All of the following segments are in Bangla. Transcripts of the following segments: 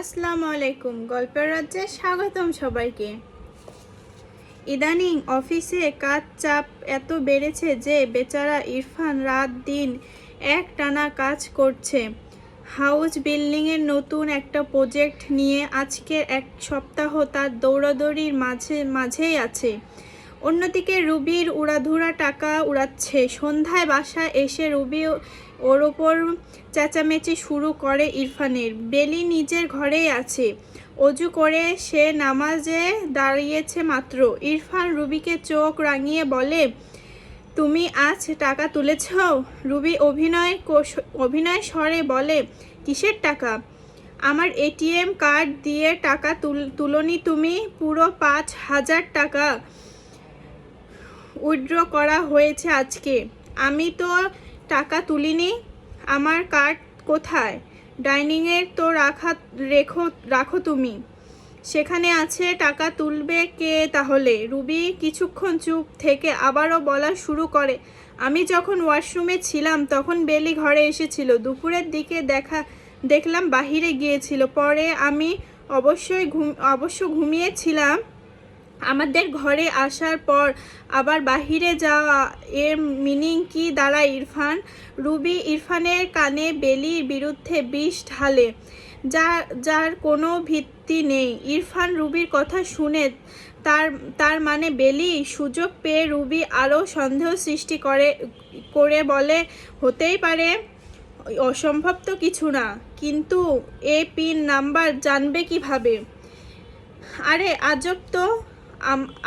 আসসালামু আলাইকুম, গল্পের রাজ্যে স্বাগতম সবাইকে। ইদানিং অফিসে কাজ চাপ এত বেড়েছে যে বেচারা ইরফান রাত দিন এক টানা কাজ করছে। হাউস বিল্ডিংয়ের নতুন একটা প্রজেক্ট নিয়ে আজকের এক সপ্তাহ তার দৌড়াদৌড়ির মাঝে, মাঝেই আছে। অন্যদিকে রুবির উড়াধুরা টাকা উড়াচ্ছে। সন্ধ্যায় বাসা এসে রুবি ওর ওপর চেঁচামেচি শুরু করে ইরফানের। বেলি নিজের ঘরেই আছে। অজু করে সে নামাজে দাঁড়িয়েছে মাত্র। ইরফান রুবিকে চোখ রাঙিয়ে বলে, তুমি আজ টাকা তুলেছ? রুবি অভিনয় অভিনয় স্বরে বলে, কিসের টাকা? আমার এটিএম কার্ড দিয়ে টাকা তুল, তুলনি তুমি। পুরো পাঁচ হাজার টাকা উইথড্র করা হয়েছে আজকে। আমি তো টাকা তুলিনি? আমার কার্ড কোথায়? ডাইনিংয়ের তো রাখা, রেখো, রাখো তুমি। সেখানে আছে, টাকা তুলবে কে তাহলে? রুবি কিছুক্ষণ চুপ থেকে আবারও বলা শুরু করে। আমি যখন ওয়াশরুমে ছিলাম, তখন বেলি ঘরে এসেছিল। দুপুরের দিকে দেখা, দেখলাম বাহিরে গিয়েছিল। পরে আমি অবশ্যই ঘুম, অবশ্য ঘুমিয়েছিলাম। আমাদের ঘরে আসার পর আবার বাহিরে যাওয়া, এর মিনিং কি? দাঁড়ায় ইরফান। রুবি ইরফানের কানে বেলির বিরুদ্ধে বিষ ঢালে। যা, যার কোনো ভিত্তি নেই। ইরফান রুবির কথা শুনে তার তার মানে বেলি সুযোগ পেয়ে রুবি আরও সন্দেহ সৃষ্টি করে করে বলে, হতেই পারে, অসম্ভব তো কিছু না। কিন্তু এ পিন নাম্বার জানবে কীভাবে? আরে, আজব তো।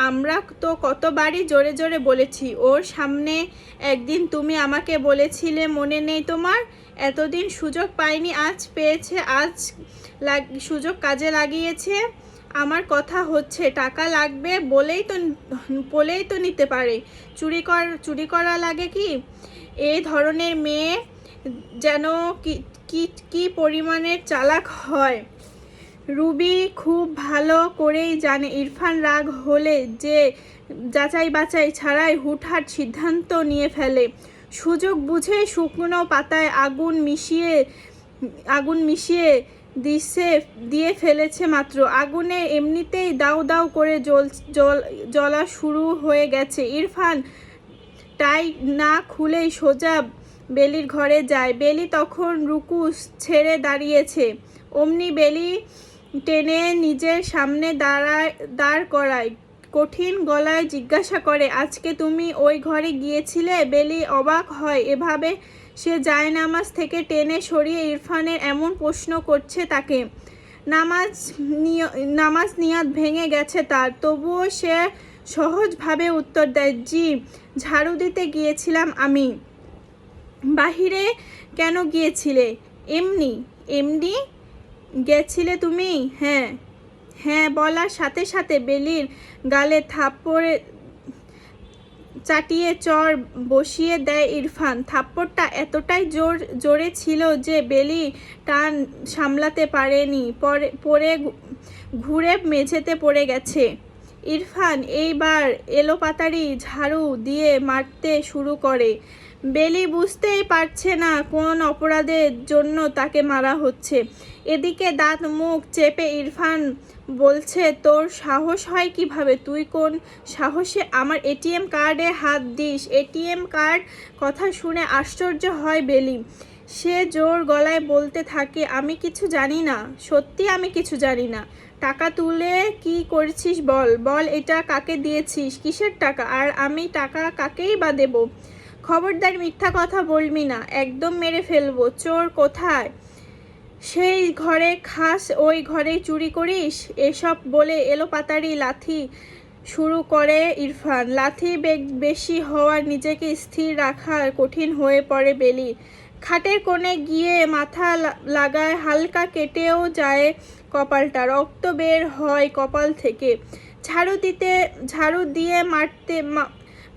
আমরা তো কতবারই জোরে জোরে বলেছি, ওর সামনে একদিন তুমি আমাকে বলেছিলে মনে নেই তোমার, এতদিন সুযোগ পাইনি, আজ পেয়েছে, আজ সুযোগ কাজে লাগিয়েছে, আমার কথা হচ্ছে, টাকা লাগবে বলেই তো বলেই তো নিতে পারে, চুরি কর, চুরি করা লাগে কি? এই ধরনের মেয়ে যেন কি কি পরিমাণের চালাক হয়। রুবি খুব ভালো করেই জানে, ইরফান রাগ হলে যে যাচাই বাছাই ছাড়াই হুটহাট সিদ্ধান্ত নিয়ে ফেলে। সুযোগ বুঝে শুকনো পাতায় আগুন মিশিয়ে আগুন মিশিয়ে দিছে, দিয়ে ফেলেছে মাত্র। আগুনে এমনিতেই দাউ দাউ করে জল জল জ্বলা শুরু হয়ে গেছে। ইরফান টাই না খুলেই সোজা বেলির ঘরে যায়। বেলি তখন রুকু ছেড়ে দাঁড়িয়েছে। অমনি বেলি টেনে নিজের সামনে দাঁড়ায় দাঁড় করায়। কঠিন গলায় জিজ্ঞাসা করে, আজকে তুমি ওই ঘরে গিয়েছিলে? বেলি অবাক হয়। এভাবে সে যায় নামাজ থেকে টেনে সরিয়ে ইরফানের এমন প্রশ্ন করছে তাকে। নামাজ নামাজ নিয়াত ভেঙে গেছে তার। তবুও সে সহজভাবে উত্তর দেয়, জি, ঝাড়ু দিতে গিয়েছিলাম আমি। বাহিরে কেন গিয়েছিলে? এমনি এমনি গেছিলে তুমি? হ্যাঁ। হ্যাঁ বলার সাথে সাথে বেলির গালে থাপ্পড়ে, চাটিয়ে চর বসিয়ে দেয় ইরফান। থাপ্পড়টা এতটাই জোর, জোরে ছিল যে বেলি টান সামলাতে পারেনি। পরে পরে ঘুরে মেঝেতে পড়ে গেছে। ইরফান এইবার এলোপাতাড়ি ঝাড়ু দিয়ে মারতে শুরু করে। বেলি বুঝতেই পারছে না কোন অপরাধের জন্য তাকে মারা হচ্ছে। এদিকে দাঁত মুখ চেপে ইরফান বলছে, তোর সাহস হয় কীভাবে? তুই কোন সাহসে আমার এটিএম কার্ডে হাত দিস? এটিএম কার্ড কথা শুনে আশ্চর্য হয় বেলি। সে জোর গলায় বলতে থাকে, আমি কিছু জানি না। সত্যি আমি কিছু জানি না। টাকা তুলে কি করছিস বল? বল এটা কাকে দিয়েছিস? কিসের টাকা? আর আমি টাকা কাকেই বা দেবো? খবরদার মিথ্যা কথা বলবি না, একদম মেরে ফেলব। চোর কোথায়? সেই ঘরে খাস, ওই ঘরে চুরি করিস? এসব বলে এলো পাতারি লাথি শুরু করে ইরফান। লাথি বেগ বেশি হওয়ার নিজেকে স্থির রাখা কঠিন হয়ে পড়ে বেলি। খাটের কোণে গিয়ে মাথা লাগায়, হালকা কেটেও যায় কপালটা। রক্ত বের হয় কপাল থেকে। ঝাড়ু দিতে ঝাড়ু দিয়ে মারতে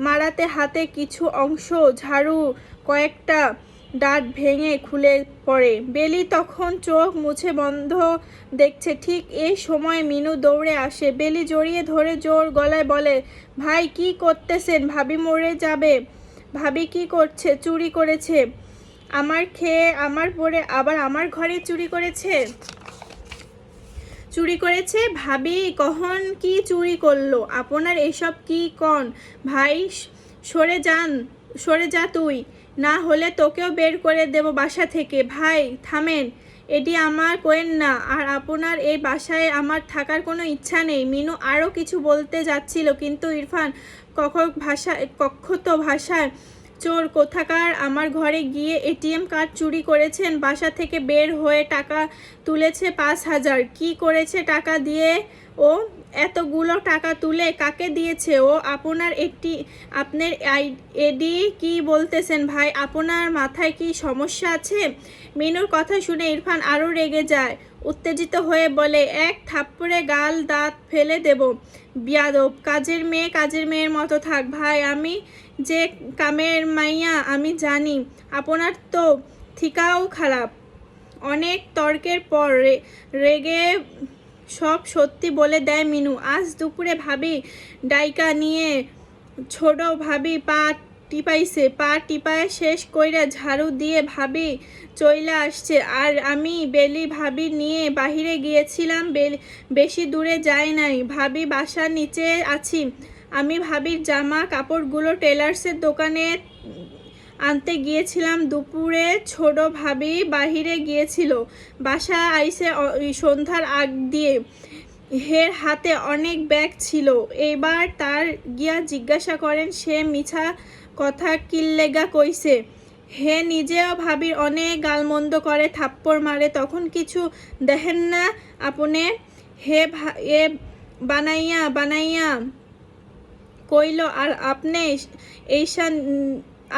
মারাতে হাতে কিছু অংশ ঝাড়ু কয়েকটা দাঁত ভেঙে খুলে পড়ে। বেলি তখন চোখ মুছে বন্ধ দেখছে, ঠিক এই সময় মিনু দৌড়ে আসে। বেলি জড়িয়ে ধরে জোর গলায় বলে, ভাই, কি করতেছেন? ভাবি মরে যাবে। ভাবি কি করছে? চুরি করেছে। আমার খেয়ে, আমার পরে আবার আমার ঘরে চুরি করেছে? চুরি করেছে? ভাবি, কখন কি চুরি করল? আপনার এসব কি কন? ভাই, সরে যান, সরে যা তুই। না হলে তোকেও বের করে দেব বাসা থেকে। ভাই, থামেন। এটি আমার কোয়েন না। আর আপনার এই বাসায় আমার থাকার কোনো ইচ্ছা নেই। মিনু আরও কিছু বলতে যাচ্ছিল, কিন্তু ইরফান কখ ভাষা কক্ষত ভাষায় চোর কোথাকার, আমার ঘরে গিয়ে এটিএম কার্ড চুরি করেছেন, বাসা থেকে বের হয়ে টাকা তুলেছে পাঁচ হাজার। কী করেছে টাকা দিয়ে? ও এতগুলো টাকা তুলে কাকে দিয়েছে? ও আপনার একটি, আপনার এডি কি বলতেছেন ভাই? আপনার মাথায় কি সমস্যা আছে? মিনুর কথা শুনে ইরফান আরও রেগে যায়, উত্তেজিত হয়ে বলে, এক থাপ্পড়ে গাল দাঁত ফেলে দেব। বিয়াদব, কাজের মেয়ে কাজের মেয়ের মতো থাক ভাই। আমি যে কামের মাইয়া, আমি জানি, আপনার তো থিকাও খারাপ। অনেক তর্কের পর রেগে সব সত্যি বলে দেয় মিনু। আজ দুপুরে ভাবি ডাইকা নিয়ে ছোট ভাবি পা টিপাইছে। পা টিপায় শেষ কইরা ঝাড়ু দিয়ে ভাবি চইলা আসছে। আর আমি বেলি ভাবি নিয়ে বাহিরে গিয়েছিলাম। বেশি দূরে যাই নাই। ভাবি বাসার নিচে আছি। আমি ভাবির জামা কাপড়গুলো টেলার্সের দোকানে আনতে গিয়েছিলাম দুপুরে, ছোট ভাবি বাহিরে গিয়েছিল। বাসা আইসে সন্ধ্যার আগ দিয়ে হের হাতে অনেক ব্যাগ ছিল। এবার তার গিয়া জিজ্ঞাসা করেন, সে মিছা কথা কিল্লেগা কইছে? হে নিজেও ভাবির অনেক গালমন্দ করে থাপ্পড় মারে, তখন কিছু দেখেন না আপনি? হে এ বানাইয়া বানাইয়া কইল, আর আপনি এইসা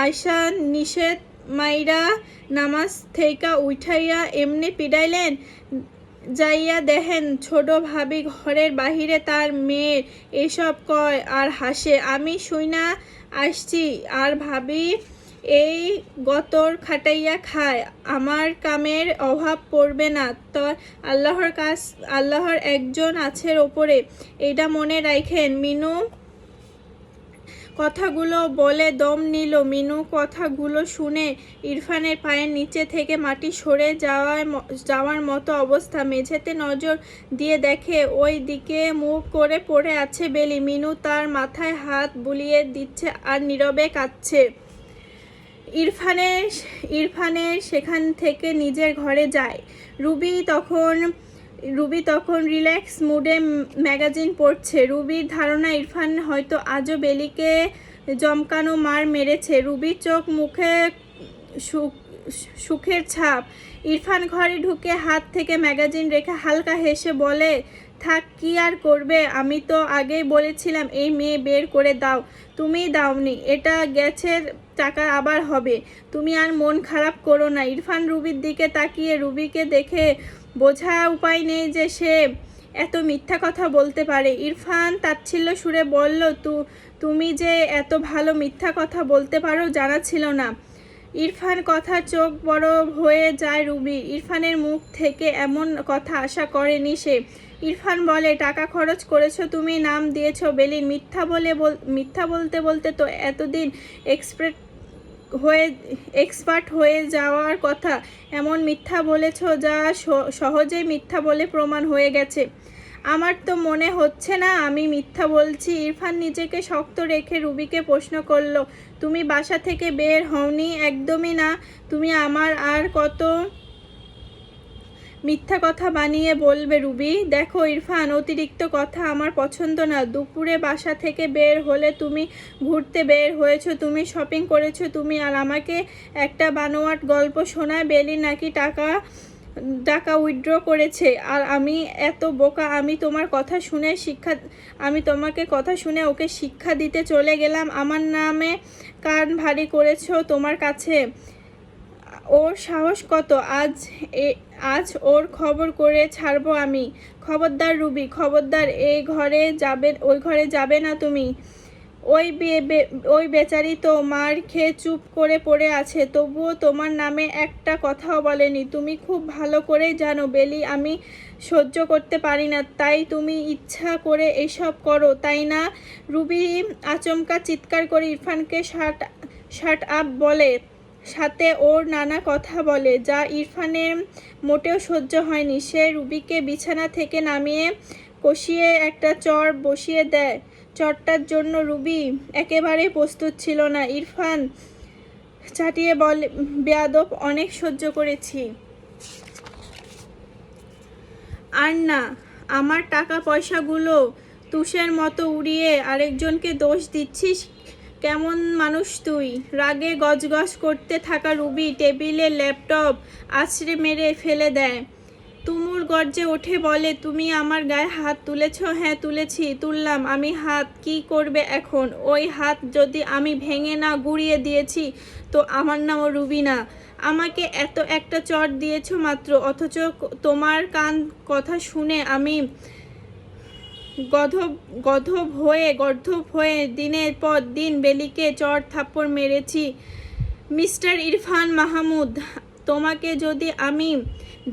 আয়সা নিষেধ মাইরা নামাজ থেইকা উঠাইয়া এমনি পিডাইলেন, যাইয়া দেখেন ছোট ভাবি ঘরের বাহিরে তার মেয়ের এসব কয় আর হাসে, আমি শুইনা আসছি আর ভাবি এই গতর খাটাইয়া খায়, আমার কামের অভাব পড়বে না, তো আল্লাহর কাজ আল্লাহর একজন আছে ওপরে এটা মনে রাখেন মিনু কথাগুলো বলে দম নিল। মিনু কথাগুলো শুনে ইরফানের পায়ের নিচে থেকে মাটি সরে যাওয়ার ম- যাওয়ার মতো অবস্থা। মেঝেতে নজর দিয়ে দেখে ওই দিকে মুখ করে পড়ে আছে বেলি। মিনু তার মাথায় হাত বুলিয়ে দিচ্ছে আর নীরবে কাঁদছে। ইরফানের ইরফানের সেখান থেকে নিজের ঘরে যায়। রুবি তখন রুবি তখন রিল্যাক্স মুডে ম্যাগাজিন পড়ছে। রুবির ধারণা, ইরফান হয়তো আজও বেলিকে জমকানো মার মেরেছে। রুবির চোখ মুখে সুখ- সুখের ছাপ। ইরফান ঘরে ঢুকে হাত থেকে ম্যাগাজিন রেখে হালকা হেসে বলে, থাক, কি আর করবে? আমি তো আগেই বলেছিলাম, এই মেয়ে বের করে দাও। তুমি দাওনি, এটা গেছে টাকা আবার হবে। তুমি আর মন খারাপ করো না। ইরফান রুবির দিকে তাকিয়ে রুবিকে দেখে বোঝা উপায় নেই যে সে এত মিথ্যা কথা বলতে পারে। ইরফান তাচ্ছিল্য সুরে বলল, তু, তুমি যে এত ভালো মিথ্যা কথা বলতে পারো জানা ছিল না। ইরফান কথা চোখ বড় হয়ে যায় রুবি। ইরফানের মুখ থেকে এমন কথা আশা করেনি সে। ইরফান বলে, টাকা খরচ করেছ, তুমি নাম দিয়েছ বেলিন মিথ্যা বলে মিথ্যা বলতে বলতে তো এতদিন এক্সপ্রেট হয়ে এক্সপার্ট হয়ে যাওয়ার কথা। এমন মিথ্যা বলেছ যা সহজেই মিথ্যা বলে প্রমাণ হয়ে গেছে। আমার তো মনে হচ্ছে না আমি মিথ্যা বলছি। ইরফান নিজেকে শক্ত রেখে রুবিকে প্রশ্ন করল, তুমি বাসা থেকে বের হওনি? একদমই না। তুমি আমার আর কত মিথ্যা কথা বানিয়ে বলবে রুবি। দেখো ইরফান, অতিরিক্ত কথা আমার পছন্দ না। দুপুরে বাসা থেকে বের হলে তুমি ঘুরতে বের হয়েছো, তুমি শপিং করেছ তুমি। আর আমাকে একটা বানোয়াট গল্প শোনায় বেলি নাকি টাকা টাকা উইথড্র করেছে। আর আমি এত বোকা, আমি তোমার কথা শুনে শিক্ষা, আমি তোমাকে কথা শুনে ওকে শিক্ষা দিতে চলে গেলাম। আমার নামে কান ভারী করেছ তোমার কাছে। ওর সাহস কত? আজ এ, আজ ওর খবর করে ছাড়বো আমি। খবরদার রুবি, খবরদার এই ঘরে যাবে, ওই ঘরে যাবে না তুমি। ওই ওই বেচারি তো মার খেয়ে চুপ করে পড়ে আছে, তবুও তোমার নামে একটা কথাও বলেনি। তুমি খুব ভালো করেই জানো, বেলি, আমি সহ্য করতে পারি না, তাই তুমি ইচ্ছা করে এসব করো, তাই না? রুবি আচমকা চিৎকার করে ইরফানকে শার্ট শার্ট আপ বলে সাথে ওর নানা কথা বলে, যা ইরফানের মোটেও সহ্য হয়নি। সে রুবিকে বিছানা থেকে নামিয়ে কষিয়ে একটা চর বসিয়ে দেয়। চরটার জন্য রুবি একেবারে প্রস্তুত ছিল না। ইরফান চাটিয়ে বলে, বেয়াদব, অনেক সহ্য করেছি। আর না, আমার টাকা পয়সাগুলো তুষের মতো উড়িয়ে আরেকজনকে দোষ দিচ্ছিস কেমন মানুষ তুই? রাগে গজগজ করতে থাকা রুবি টেবিলে ল্যাপটপ আছড়ে মেরে ফেলে দেয়। তুমুর গর্জে ওঠে, বলে, তুমি আমার গায়ে হাত তুলেছ? হ্যাঁ তুলেছি, তুললাম। আমি হাত কি করবে এখন? ওই হাত যদি আমি ভেঙে না গুড়িয়ে দিয়েছি, তো আমার নামও রুবিনা আমাকে এত একটা চট দিয়েছ মাত্র, অথচ তোমার কান কথা শুনে আমি গধব গধব হয়ে, গর্ধব হয়ে দিনের পর দিন বেলিকে চর থাপ্পড় মেরেছি। মিস্টার ইরফান মাহমুদ, তোমাকে যদি আমি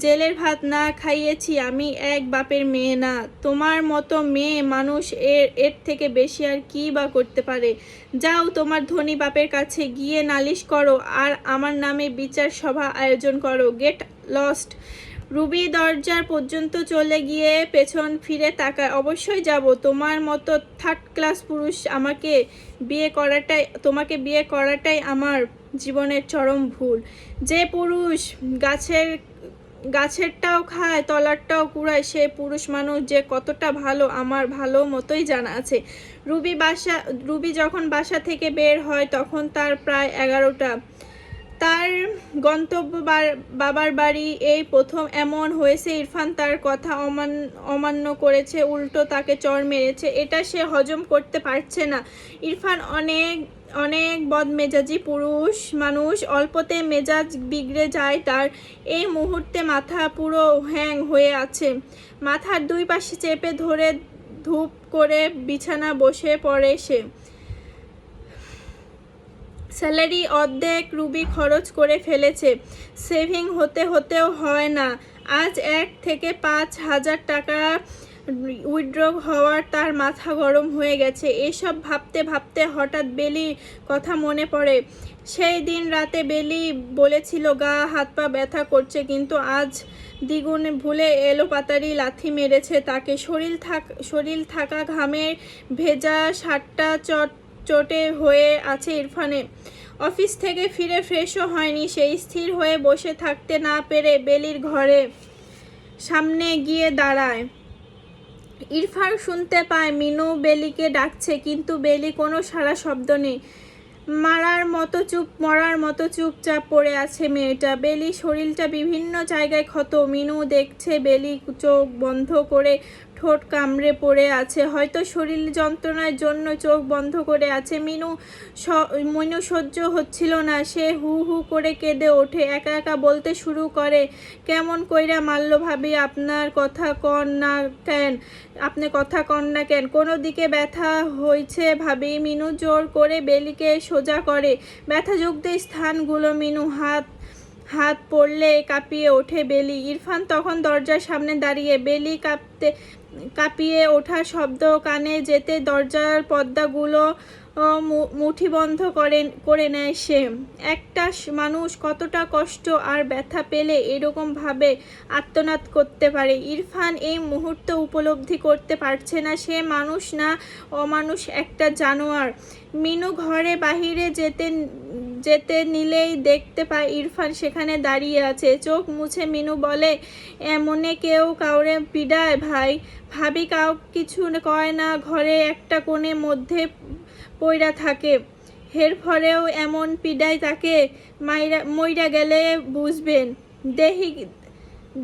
জেলের ভাত না খাইয়েছি, আমি এক বাপের মেয়ে না। তোমার মতো মেয়ে মানুষ এর এর থেকে বেশি আর কি বা করতে পারে? যাও তোমার ধনী বাপের কাছে গিয়ে নালিশ করো, আর আমার নামে বিচার সভা আয়োজন করো। গেট লস্ট রুবি দরজার পর্যন্ত চলে গিয়ে পেছন ফিরে তাকায়। অবশ্যই যাব। তোমার মতো থার্ড ক্লাস পুরুষ আমাকে বিয়ে করাটাই, তোমাকে বিয়ে করাটাই আমার জীবনের চরম ভুল। যে পুরুষ গাছের, গাছেরটাও খায়, তলারটাও কুড়ায়, সে পুরুষ মানুষ যে কতটা ভালো, আমার ভালো মতোই জানা আছে। রুবি বাসা, রুবি যখন বাসা থেকে বের হয়, তখন তার প্রায় এগারোটা। তার গন্তব্য বাবার বাড়ি এই প্রথম এমন হয়েছে, ইরফান তার কথা অমান, অমান্য করেছে, উল্টো তাকে চর মেরেছে, এটা সে হজম করতে পারছে না। ইরফান অনেক অনেক বদমেজাজি পুরুষ, মানুষ, অল্পতে মেজাজ বিগড়ে যায়, তার এই মুহূর্তে মাথা পুরো হ্যাং হয়ে আছে। মাথার দুই পাশে চেপে ধরে ধূপ করে বিছানা বসে পড়ে সে। স্যালারি অর্ধেক রুবি খরচ করে ফেলেছে। সেভিং হতে হতেও হয় না। আজ এক থেকে পাঁচ হাজার টাকা উইথড্র হওয়ার তার মাথা গরম হয়ে গেছে। এসব ভাবতে ভাবতে হঠাৎ বেলি কথা মনে পড়ে। সেই দিন রাতে বেলি বলেছিল, গা, হাত, পা ব্যথা করছে, কিন্তু আজ দ্বিগুণ ভুলে এলো পাতারি লাথি মেরেছে তাকে। শরীর থাক, শরীর থাকা ঘামের ভেজা শার্টটা চট চটে হয়ে আছে ইরফানে। অফিস থেকে ফিরে ফ্রেশও হয়নি সেই স্থির হয়ে বসে থাকতে না পেরে বেলির ঘরে সামনে গিয়ে দাঁড়ায়। ইরফান শুনতে পায়, মিনু বেলিকে ডাকছে, কিন্তু বেলি কোনো সারা শব্দ নেই। মারার মতো চুপ, মরার মতো চুপচাপ পড়ে আছে মেয়েটা। বেলি শরীরটা বিভিন্ন জায়গায় ক্ষত। মিনু দেখছে বেলি চোখ বন্ধ করে ঠোঁট কামড়ে পড়ে আছে। হয়তো শরীর যন্ত্রণার জন্য চোখ বন্ধ করে আছে। মিনু মিনু সহ্য হচ্ছিল না। সে হু হু করে কেঁদে ওঠে, একা একা বলতে শুরু করে, কেমন কইরা মারল ভাবি, আপনার কথা কন না কেন? আপনি কথা কন না কেন? কোনো দিকে ব্যথা হয়েছে ভাবি। মিনু জোর করে বেলিকে সোজা করে, ব্যথাযুক্ত স্থানগুলো মিনু হাত হাত পড়লে কাঁপিয়ে ওঠে বেলি। ইরফান তখন দরজার সামনে দাঁড়িয়ে বেলি কাঁপতে কাঁপিয়ে ওঠা শব্দ কানে যেতে দরজার পর্দাগুলো মুঠিবন্ধ করে করে নেয় সে। একটা মানুষ কতটা কষ্ট আর ব্যথা পেলে এরকমভাবে আত্মনাদ করতে পারে। ইরফান এই মুহূর্ত উপলব্ধি করতে পারছে না। সে মানুষ না, অমানুষ একটা জানোয়ার। মিনু ঘরে বাহিরে যেতে যেতে নিলেই দেখতে পায় ইরফান সেখানে দাঁড়িয়ে আছে। চোখ মুছে মিনু বলে, এমনে কেউ কাউরে পিডায় ভাই। ভাবি কাউ কিছু কয় না, ঘরে একটা কোণে মধ্যে পইরা থাকে। হের ফলেও এমন পিডায় তাকে মাইরা, মইরা গেলে বুঝবেন। দেহি,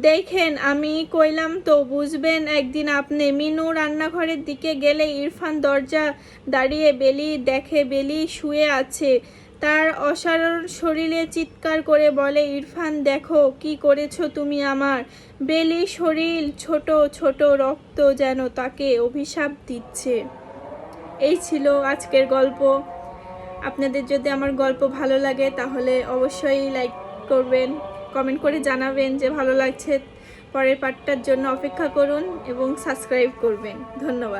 দেখেন, আমি কইলাম তো বুঝবেন একদিন আপনি। মিনু রান্নাঘরের দিকে গেলে ইরফান দরজা দাঁড়িয়ে বেলি দেখে, বেলি শুয়ে আছে। তার অসাধারণ শরীরে চিৎকার করে বলে, ইরফান, দেখো কি করেছ তুমি আমার। বেলি শরীর ছোট ছোট রক্ত যেন তাকে অভিশাপ দিচ্ছে। এই ছিল আজকের গল্প। আপনাদের যদি আমার গল্প ভালো লাগে, তাহলে অবশ্যই লাইক করবেন, কমেন্ট করে জানাবেন যে ভালো লাগছে। পরের পার্টটার জন্য অপেক্ষা করুন এবং সাবস্ক্রাইব করবেন। ধন্যবাদ।